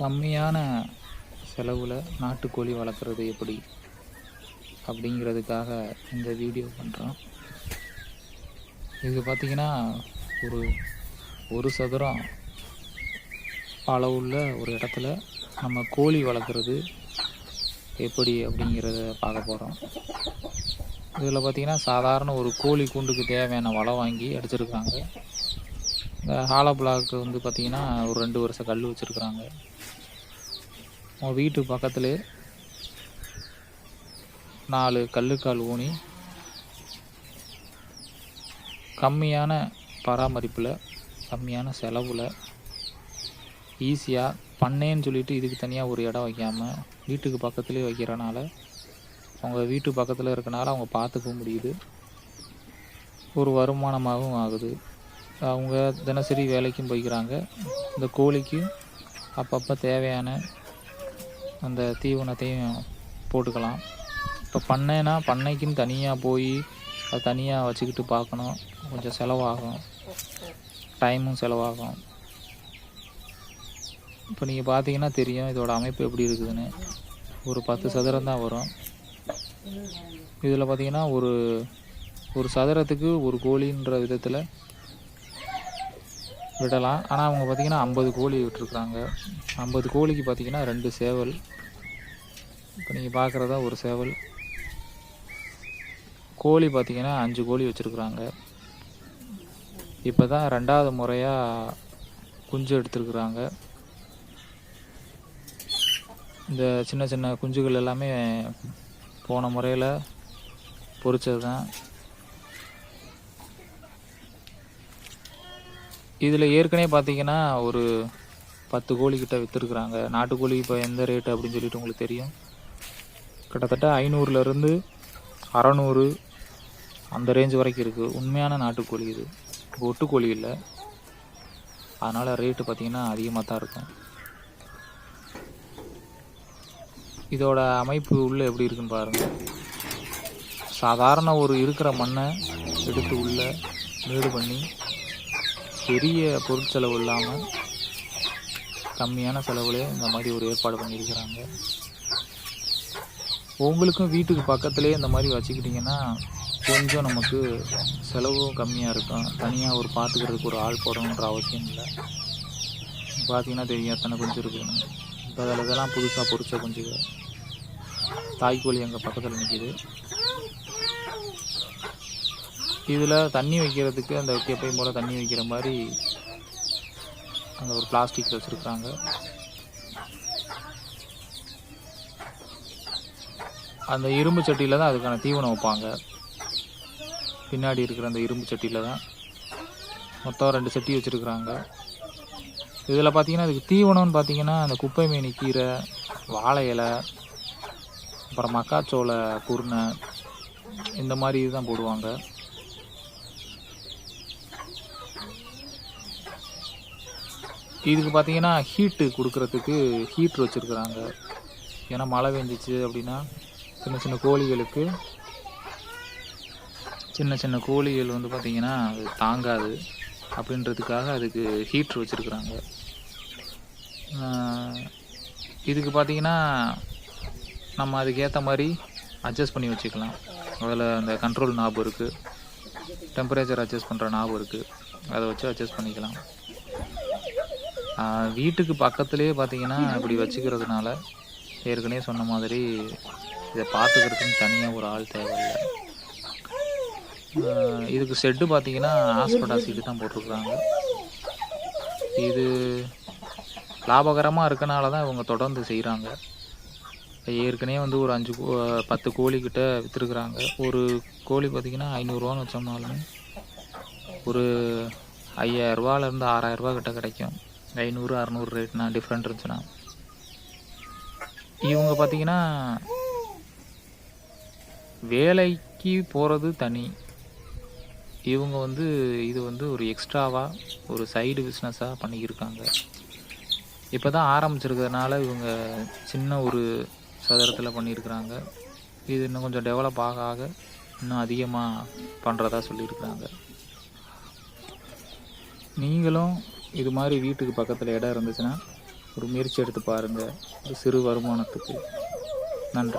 கம்மியான செலவில் நாட்டுக்கோழி வளர்க்குறது எப்படி? அப்படிங்கிறதுக்காக இந்த வீடியோ பண்ணுறோம் இது பார்த்திங்கன்னா ஒரு ஒரு சதுரம் அளவுள்ள ஒரு இடத்துல நம்ம கோழி வளர்க்குறது எப்படி அப்படிங்கிறத பார்க்க போகிறோம் இதில் பார்த்திங்கன்னா சாதாரண ஒரு கோழி கூண்டுக்கு தேவையான வலை வாங்கி அடிச்சிருக்காங்க. இந்த ஹாலோ பிளாக்கு வந்து பார்த்திங்கன்னா ஒரு ரெண்டு வருஷம் கல் வச்சுருக்குறாங்க. உங்கள் வீட்டு பக்கத்தில் நாலு கல்லுக்கால் ஊனி கம்மியான பராமரிப்பில் கம்மியான செலவில் ஈஸியாக பண்ணேன்னு சொல்லிட்டு இதுக்கு தனியாக ஒரு இடம் வைக்காமல் வீட்டுக்கு பக்கத்துலேயே வைக்கிறனால அவங்க வீட்டு பக்கத்தில் இருக்கனால அவங்க பார்த்துக்க முடியுது. ஒரு வருமானமாகவும் ஆகுது. அவங்க தினசரி வேலைக்கும் போய்க்கிறாங்க. இந்த கோழிக்கு அப்பப்போ தேவையான அந்த தீவனத்தையும் போட்டுக்கலாம். இப்போ பண்ணைனா பண்ணைக்குன்னு தனியாக போய் அது தனியாக வச்சுக்கிட்டு பார்க்கணும். கொஞ்சம் செலவாகும். டைமும் செலவாகும். இப்போ நீங்கள் பார்த்தீங்கன்னா தெரியும் இதோட அமைப்பு எப்படி இருக்குதுன்னு. ஒரு பத்து சதுரம் தான் வரும். இதில் பார்த்தீங்கன்னா ஒரு ஒரு சதுரத்துக்கு ஒரு கோழின்ற விதத்தில் விடலாம். ஆனால் அவங்க பார்த்திங்கன்னா ஐம்பது கோழி விட்டுருக்குறாங்க. ஐம்பது கோழிக்கு பார்த்தீங்கன்னா ரெண்டு சேவல். இப்போ நீங்கள் பார்க்குறதா ஒரு சேவல். கோழி பார்த்தீங்கன்னா அஞ்சு கோழி வச்சுருக்குறாங்க. இப்போ தான் ரெண்டாவது முறையாக குஞ்சு எடுத்துருக்குறாங்க. இந்த சின்ன சின்ன குஞ்சுகள் எல்லாமே போன முறையில் பொறிச்சது தான் இதில் ஏற்கனவே பார்த்தீங்கன்னா ஒரு பத்து கோழிக்கிட்ட விற்றுருக்குறாங்க நாட்டுக்கோழி இப்போ எந்த ரேட்டு அப்படின்னு சொல்லிட்டு உங்களுக்கு தெரியும். கிட்டத்தட்ட ஐநூறுலேருந்து அறநூறு அந்த ரேஞ்ச் வரைக்கும் இருக்குது உண்மையான நாட்டுக்கோழி இது. ஒட்டுக்கோழி இல்லை. அதனால் ரேட்டு பார்த்திங்கன்னா அதிகமாக தான் இருக்கும். இதோட அமைப்பு உள்ளே எப்படி இருக்குன்னு பாருங்கள் சாதாரண ஒரு இருக்கிற மண்ணை எடுத்து உள்ளே மேடு பண்ணி பெரிய பொருட்செலவு இல்லாமல் கம்மியான செலவுலே இந்த மாதிரி ஒரு ஏற்பாடு பண்ணியிருக்கிறாங்க. உங்களுக்கும் வீட்டுக்கு பக்கத்துலேயே இந்த மாதிரி வச்சுக்கிட்டிங்கன்னா கொஞ்சம் நமக்கு செலவும் கம்மியாக இருக்கும். தனியாக ஒரு பார்த்துக்கிறதுக்கு ஒரு ஆள் போடணுன்ற அவசியம் இல்லை. பார்த்தீங்கன்னா தெரியும் எத்தனை குஞ்சு இருக்குன்னு. இப்போ அதில் இதெல்லாம் புதுசாக பொறிச்ச குஞ்சுகள். தாய்க்கோழி எங்கள் பக்கத்தில் நிற்கிது இதில் தண்ணி வைக்கிறதுக்கு அந்த கேப்பை போல் தண்ணி வைக்கிற மாதிரி அந்த ஒரு பிளாஸ்டிக் வச்சுருக்குறாங்க அந்த இரும்பு சட்டியில் தான் அதுக்கான தீவனம் வைப்பாங்க. பின்னாடி இருக்கிற அந்த இரும்பு சட்டியில் தான். மொத்தம் ரெண்டு சட்டி வச்சுருக்குறாங்க. இதில் பார்த்தீங்கன்னா அதுக்கு தீவனம்னு பார்த்தீங்கன்னா அந்த குப்பை மீனி கீரை வாழை இலை அப்புறம் மக்காச்சோள குருணை இந்த மாதிரி இதுதான் போடுவாங்க. இதுக்கு பார்த்தீங்கன்னா ஹீட்டு கொடுக்குறதுக்கு ஹீட்ரு வச்சுருக்குறாங்க. ஏன்னா மழை பெஞ்சிச்சு அப்படின்னா சின்ன சின்ன கோழிகளுக்கு சின்ன சின்ன கோழிகள் வந்து பார்த்திங்கன்னா அது தாங்காது அப்படின்றதுக்காக அதுக்கு ஹீட்ரு வச்சுருக்குறாங்க. இதுக்கு பார்த்தீங்கன்னா நம்ம அதுக்கேற்ற மாதிரி அட்ஜஸ்ட் பண்ணி வச்சுக்கலாம். அதில் அந்த கண்ட்ரோல் நாப் இருக்குது டெம்பரேச்சர் அட்ஜஸ்ட் பண்ணுற நாப் இருக்குது அதை வச்சு அட்ஜஸ்ட் பண்ணிக்கலாம். வீட்டுக்கு பக்கத்துலேயே பார்த்தீங்கன்னா இப்படி வச்சுக்கிறதுனால ஏற்கனவே சொன்ன மாதிரி இதை பார்த்துக்கிறதுக்கு தனியாக ஒரு ஆள் தேவையில்லை. இதுக்கு ஷெட்டு பார்த்தீங்கன்னா ஆஸ்பட்டா சீட்டு தான் போட்டிருக்குறாங்க. இது லாபகரமாக இருக்கனால தான் இவங்க தொடர்ந்து செய்கிறாங்க ஏற்கனவே வந்து ஒரு அஞ்சு கோ பத்து கோழிக்கிட்ட விற்றுருக்குறாங்க ஒரு கோழி பார்த்திங்கன்னா ஐநூறுரூவான்னு வச்சோம்னாலும் ஒரு ஐயாயிரரூவாலேருந்து ஆறாயிரரூவா கிட்ட கிடைக்கும். ஐநூறு அறநூறு ரேட்னா டிஃப்ரெண்ட் இருந்துச்சுன்னா. இவங்க பார்த்தீங்கன்னா வேலைக்கு போகிறது தனி. இவங்க வந்து இது வந்து ஒரு எக்ஸ்ட்ராவாக ஒரு சைடு பிஸ்னஸாக பண்ணிக்கிருக்காங்க இப்போ தான் ஆரம்பிச்சிருக்கிறதுனால இவங்க சின்ன ஒரு சதுரத்தில் பண்ணியிருக்கிறாங்க. இது இன்னும் கொஞ்சம் டெவலப் ஆக ஆக இன்னும் அதிகமாக பண்ணுறதா சொல்லியிருக்கிறாங்க. நீங்களும் இது மாதிரி வீட்டுக்கு பக்கத்தில் இடம் இருந்துச்சுன்னா ஒரு முயற்சி எடுத்து பாருங்கள் ஒரு சிறு வருமானத்துக்கு. நன்றி.